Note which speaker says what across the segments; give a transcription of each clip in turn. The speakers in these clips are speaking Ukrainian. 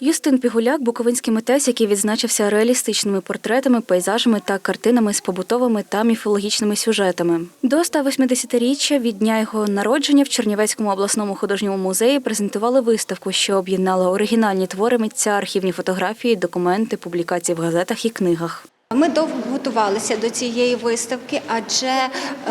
Speaker 1: Юстин Пігуляк буковинський митець, який відзначився реалістичними портретами, пейзажами та картинами з побутовими та міфологічними сюжетами. До 180-річчя від дня його народження в Чернівецькому обласному художньому музеї презентували виставку, що об'єднала оригінальні твори митця, архівні фотографії, документи, публікації в газетах і книгах.
Speaker 2: Ми довго готувалися до цієї виставки, адже е,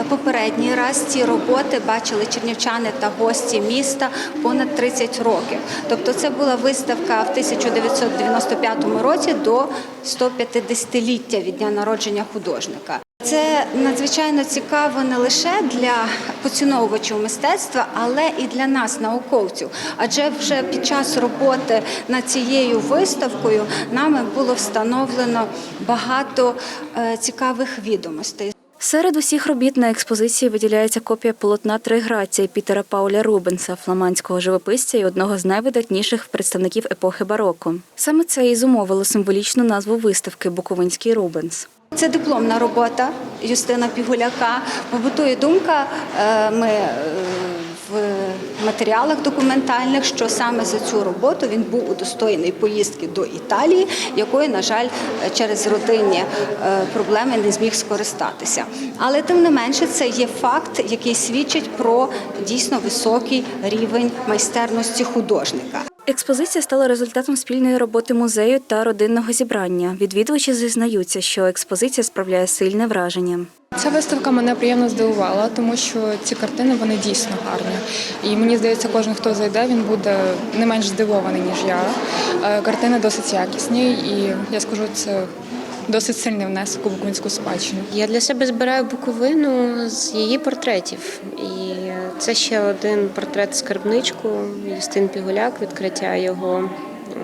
Speaker 2: попередній раз ці роботи бачили чернівчани та гості міста понад 30 років. Тобто, це була виставка в 1995 році до 150-ліття від дня народження художника. Це надзвичайно цікаво не лише для поціновувачів мистецтва, але і для нас, науковців. Адже вже під час роботи над цією виставкою нами було встановлено багато е, цікавих відомостей.
Speaker 1: Серед усіх робіт на експозиції виділяється копія полотна Триграції Пітера Пауля Рубенса, фламандського живописця і одного з найвидатніших представників епохи бароко. Саме це і зумовило символічну назву виставки Буковинський Рубенс.
Speaker 2: Це дипломна робота Юстина Пігуляка. Побутує думка. е, Ми е, в матеріалах документальних, що саме за цю роботу він був удостоєний поїздки до Італії, якої, на жаль, через родинні е, проблеми не зміг скористатися. Але тим не менше, це є факт, який свідчить про дійсно високий рівень майстерності художника.
Speaker 1: Експозиція стала результатом спільної роботи музею та родинного зібрання. Відвідувачі зізнаються, що експозиція справляє сильне враження.
Speaker 3: Ця виставка мене приємно здивувала, тому що ці картини вони дійсно гарні. І мені здається, кожен, хто зайде, він буде не менш здивований, ніж я. Е, Картини досить якісні, і я скажу, це досить сильний внесок у буковинську спадщину.
Speaker 4: Я для себе збираю буковину з її портретів. І це ще один портрет скарбничку Юстин Пігуляк, відкриття його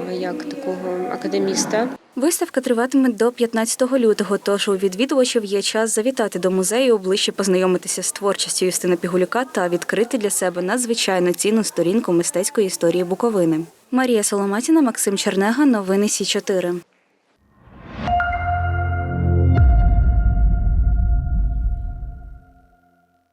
Speaker 4: е, як такого академіста.
Speaker 1: Виставка триватиме до 15 лютого, тож у відвідувачів є час завітати до музею, ближче познайомитися з творчістю Юстина Пігулюка та відкрити для себе надзвичайно цінну сторінку мистецької історії Буковини. Марія Соломатіна, Максим Чернега, новини Сі 4